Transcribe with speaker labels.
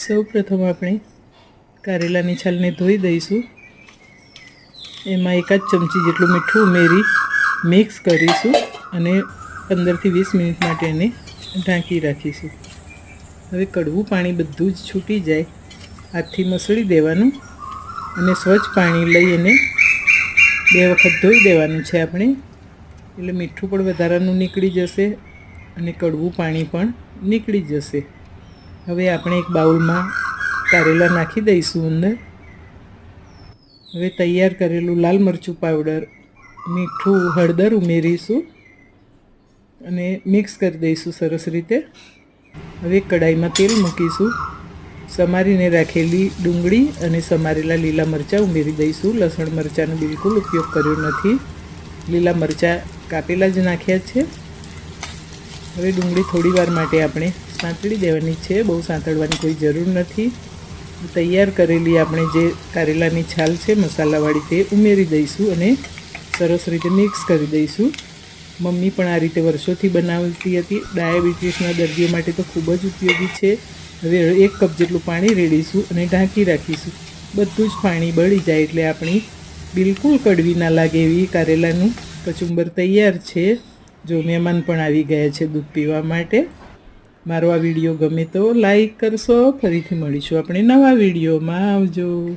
Speaker 1: સૌ પ્રથમ આપણે કારેલાની છાલને ધોઈ દઈશું. એમાં એકાદ ચમચી જેટલું મીઠું ઉમેરી મિક્સ કરીશું અને પંદરથી વીસ મિનિટ માટે એને ઢાંકી રાખીશું. હવે કડવું પાણી બધું જ છૂટી જાય. હાથથી મસળી દેવાનું અને સ્વચ્છ પાણી લઈ એને બે વખત ધોઈ દેવાનું છે આપણે. એટલે મીઠું પણ વધારાનું નીકળી જશે અને કડવું પાણી પણ નીકળી જશે. હવે આપણે એક બાઉલમાં કારેલા નાખી દઈશું અંદર. હવે તૈયાર કરેલું લાલ મરચું પાવડર, મીઠું હળદર ઉમેરીશું અને મિક્સ કરી દઈશું સરસ રીતે. હવે કડાઈમાં તેલ મૂકીશું. સમારીને રાખેલી ડુંગળી અને સમારેલા લીલા મરચાં ઉમેરી દઈશું. લસણ મરચાંનો બિલકુલ ઉપયોગ કર્યો નથી. લીલા મરચાં કાપેલા જ નાખ્યા છે. હવે ડુંગળી થોડી વાર માટે આપણે સાંતળી દેવાની છે. બહુ સાંતળવાની કોઈ જરૂર નથી. તૈયાર કરેલી આપણે જે કારેલાની છાલ છે, મસાલાવાળી તે ઉમેરી દઈશું અને સરસ રીતે મિક્સ કરી દઈશું. મમ્મી પણ આ રીતે વર્ષોથી બનાવતી હતી. ડાયાબિટીસના દર્દીઓ માટે તો ખૂબ જ ઉપયોગી છે. હવે એક કપ જેટલું પાણી રેડીશું અને ઢાંકી રાખીશું. બધું જ પાણી બળી જાય એટલે આપણી બિલકુલ કડવી ના લાગે એવી કારેલાનું કચુંબર તૈયાર છે. જો મહેમાન પણ આવી ગયા છે દૂધ પીવા માટે. મારો આ વીડિયો ગમે તો લાઈક કરશો. ફરીથી મળીશું. આપણે નવા વિડીયોમાં આવજો.